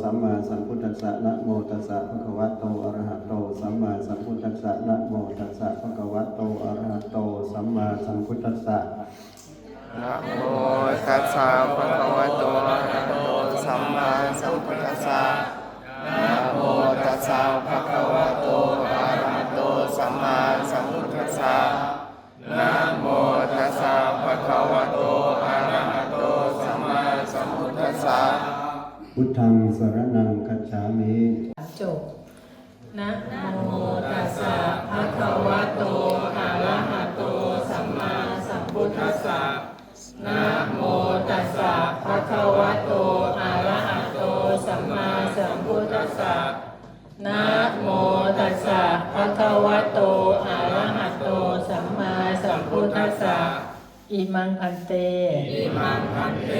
สัมมาสัมพุทธัสสะนะโมตัสสะภะคะวะโตอะระหะโตสัมมาสัมพุทธัสสะนะโมตัสสะภะคะวะโตอะระหะโตสัมมาสัมพุทธัสสะนะโมตัสสะภะคะวะโตอะระหะโตสัมมาสัมพุทธัสสะนะโมตัสสะภะคะวะ พุทธังสรณังคัจฉามิจบนะโมตัสสะภะคะวะโตอะระหะโตสัมมาสัมพุทธัสสะนะโมตัสสะ มังพันเตอิมังพันเต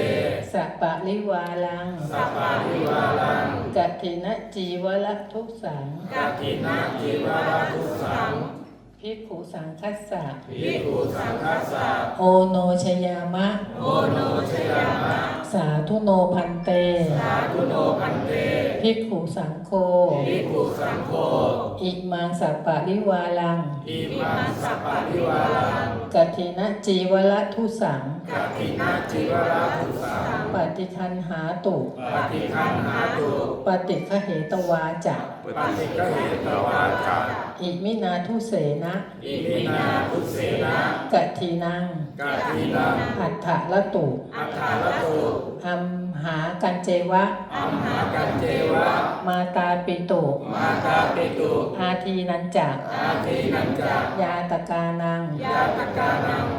สัปปะริวาลังสัปปะริวาลังกัตถินะจีวละทุกสังกัตถินะจีวละทุกสังพิกขุสังคัสสะพิกขุสังคัสสะโอโนชยามะโอโนชยามะ สาธุโนพันเต สาธุโนพันเตพิกขุสังโฆพิกขุสังโฆ อิมังสัปปะริวาลัง อิมังสัปปะริวาลังกัตถินะจีวละทุสังกัตถินะจีวละทุสัง ปฏิคันหาตุปฏิคันหาตุ ปฏิฆเหตวาจักปฏิกเหตวาจา อิมินาทุเสนะอิมินาทุเสนะกัตทีนังกาทีนังอัฏฐะละตุอัฏฐาลตุอัมหากันเจวะอัมหากันเจวะ มาตาปิตุมาตาปิตุอาทีนันจักอาทินันจายาตกานังยาตกานังท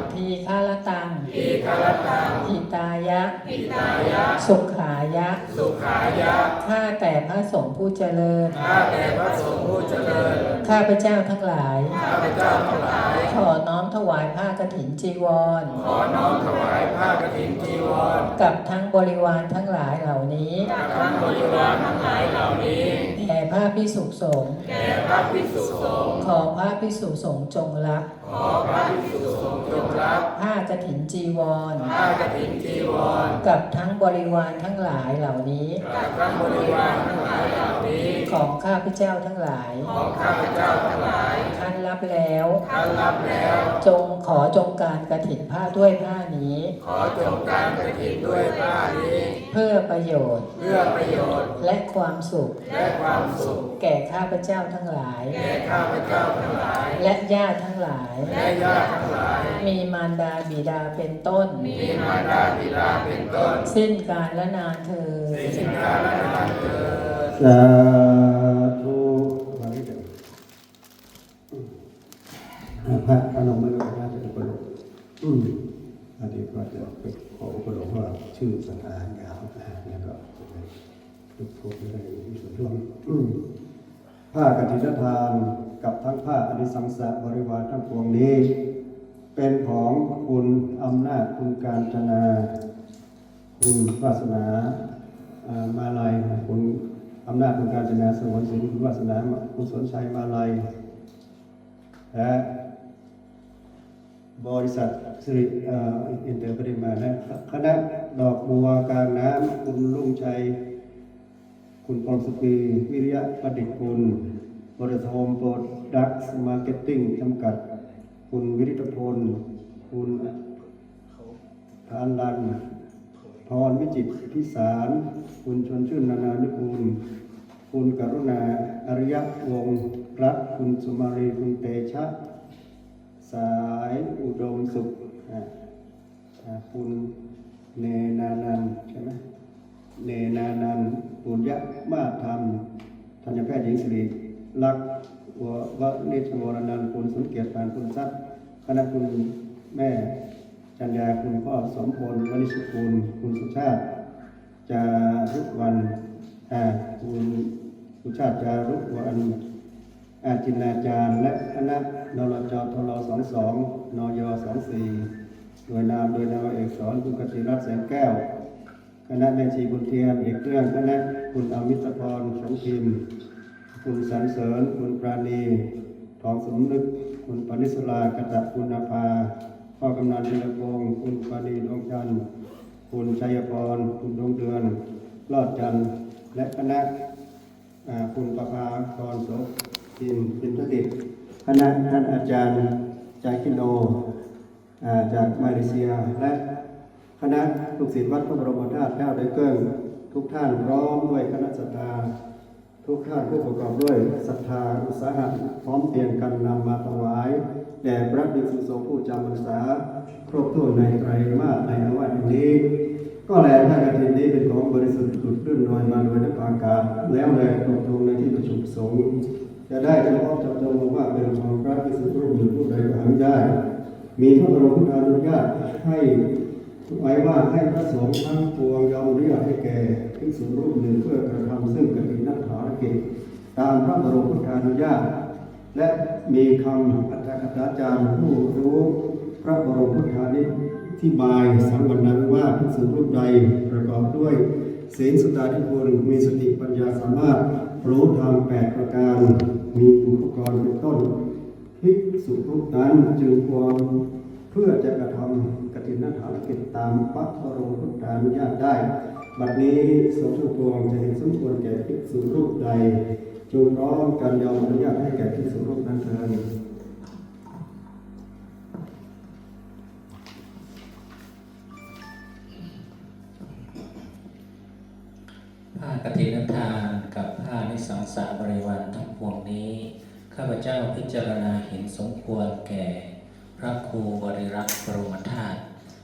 ีฆาลตัง อีคารตังหิตายะอิตายะ สุขายะ สุขายะ ข้าแต่พระสงฆ์ผู้เจริญ ข้าแต่พระสงฆ์ผู้เจริญ ข้าพเจ้าทั้งหลาย ข้าพเจ้าทั้งหลาย ขอน้อมถวายผ้ากฐินจีวร ขอน้อมถวายผ้ากฐินจีวร กับทั้งบริวารทั้งหลายเหล่านี้กับทั้งบริวารทั้งหลายเหล่านี้แด่พระพิสุสงฆ์แด่พระภิกษุสงฆ์ขอพระพิสุสงฆ์จงรับ ขอพระภิกษุสงฆ์จงรับผ้ากฐินจีวรผ้ากฐินจีวร กับทั้งบริวารทั้งหลายเหล่านี้ กับทั้งบริวารทั้งหลายเหล่านี้ ของข้าพเจ้าทั้งหลาย ของข้าพเจ้าทั้งหลายท่านรับแล้วท่านรับแล้ว จงขอจงการกฐินผ้าด้วยผ้านี้ ขอจงการกฐินด้วยผ้านี้ เพื่อประโยชน์ เพื่อประโยชน์ และความสุข และความสุข แก่ข้าพเจ้าทั้งหลาย แก่ข้าพเจ้าทั้งหลาย และญาติทั้งหลาย และญาติทั้งหลาย มีมารดาบิดาเป็นต้นมีมารดาบิดาเป็นต้น สิ้นการและนานเธอญสิ่งการและนานเกิดสาธุมาที่เดิมอ่าพระพนมมือพระจะอุปโลกอืมอันนี้ก็จะไปขออุปโลกว่าชื่อสถานยาวนะฮะแล้วก็จะได้ทุกทุกได้มีส่วนร่วมอืมผ้ากฐินทานกับทั้งผ้าอดิสังสะบริวารทั้งปวงนี้ เป็นของคุณอำนาจคุณการจนา คุณวาสนาอามาลัยคุณอำนาจคุณการจนาสวนสินคุณวาสนาคุณสนชัยมาลัยและบริษัทสิริอินเตอร์ปริมาและคณะดอกบัวกลางน้ำคุณลุงชัย คุณพรสปีวิริยะประดิษฐ์คุณบริษัทโฮมโปรดักส์มาร์เก็ตติ้งจำกัด คุณวิริตพล คุณทานรันพรวิจิตพิสาร คุณชนชื่นนานานุกูล คุณกรุณาอริยวงศ์รัตคุณสุมารีคุณเตชะ สายอุดมสุขคุณเนนานันท์ใช่ไหมเนนานันท์ปุญญมาธรรมทันยแพทย์หญิงสิริลักษ ณ์ววนิชวรนันท์คุณสมเกียรติปานคุณทรัพย์คณะคุณแม่จัญญาคุณพ่อสมพลวณิชกุลคุณสุชาติจารุวันอาคุณสุชาติจารุวันอาจินาจารย์ และคณะนรจทลสองสองนยสองสี่โดยนามโดยนาวเอกสอนคุณกติรัตน์แสงแก้ว คณะแม่ชีบุญเทียนเอกเครื่องคณะคุณอมิตรพรสมพิมพ์ คุณสรรเสริญ คุณปราณี ทองสมนึก คุณปณิสลากตะคุณนภาพ่อกำนันธีรพงศ์คุณปานีดวงจันทร์คุณชัยพร คุณดวงเดือนรอดจันทร์และคณะคุณประภาพรโสพิมพิมพ์ดิตคณะท่านอาจารย์จากกิโนจากมาเลเซียและคณะลูกศิษย์วัดพระบรมธาตุเจ้าไดเกิ้งทุกท่านพร้อมด้วยคณะสัตยา ทุกท่านผู้ประกอบด้วยศรัทธาอุตสาหะพร้อมเพียงกันนำมาถวายแด่พระภิกษุสงฆ์ผู้จำพรรษา ครบถ้วนในไตรมาสในอวันนี้ ก็แลถ้ากฐินนี้เป็นของบริสุทธิ์หลุดลื่นลอยมาโดยนักปากาแล้วแลตกลงในที่ประชุมสงฆ์จะได้จำเพาะจับจงว่าเป็นของพระภิกษุรูปหนึ่งผู้ใดก็หาไม่ได้มีพระบรมรานุญาตให้ไว้ว่าให้พระสงฆ์ อนุญาตให้แก่ภิกษุรูปหนึ่งเพื่อกระทำซึ่งกฐินนักฐานกิจตามพระบรมรานุญาต และมีคำอัตถกถาจารย์ผู้รู้พระบรมพุทธานิที่บายสังวรนั้นว่าภิกษุรูปใดประกอบด้วยศีลสุตตาธิคุณมีสติปัญญาสามารถรู้ธรรมแปดประการมีอุปกรณ์เป็นต้นภิกษุรูปนั้นจึงควร เพื่อจะกระทำกฐินฐานกิจตามพระบรมพุทธานุญาตได้ บัดนี้สงฆ์ทุกวงจะเห็นสมควรแก่ภิกษุรูปใดจงร้องการยอมอนุญาตให้แก่ภิกษุรูปนั้นเถิดผ้ากฐินทานกับผ้าในสังสารบริวารทั้งปวงนี้ ข้าพเจ้าพิจารณาเห็นสมควรแก่ พระครูบริรักษ์ปรมธาตุ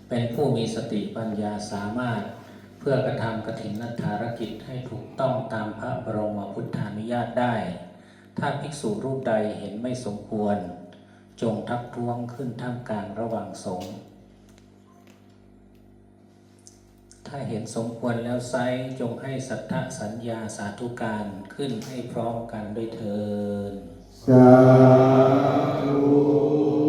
เป็นผู้มีสติปัญญาสามารถ เพื่อกระทำกฐินนัฐารกิจให้ถูกต้องตามพระบรมพุทธานุญาตได้ ถ้าภิกษุรูปใดเห็นไม่สมควร จงทักท้วงขึ้นท่ามกลางระหว่างสงฆ์ถ้าเห็นสมควรแล้วไซจงให้สัทธสัญญาสาธุการขึ้นให้พร้อมกันด้วยเถินสาธุ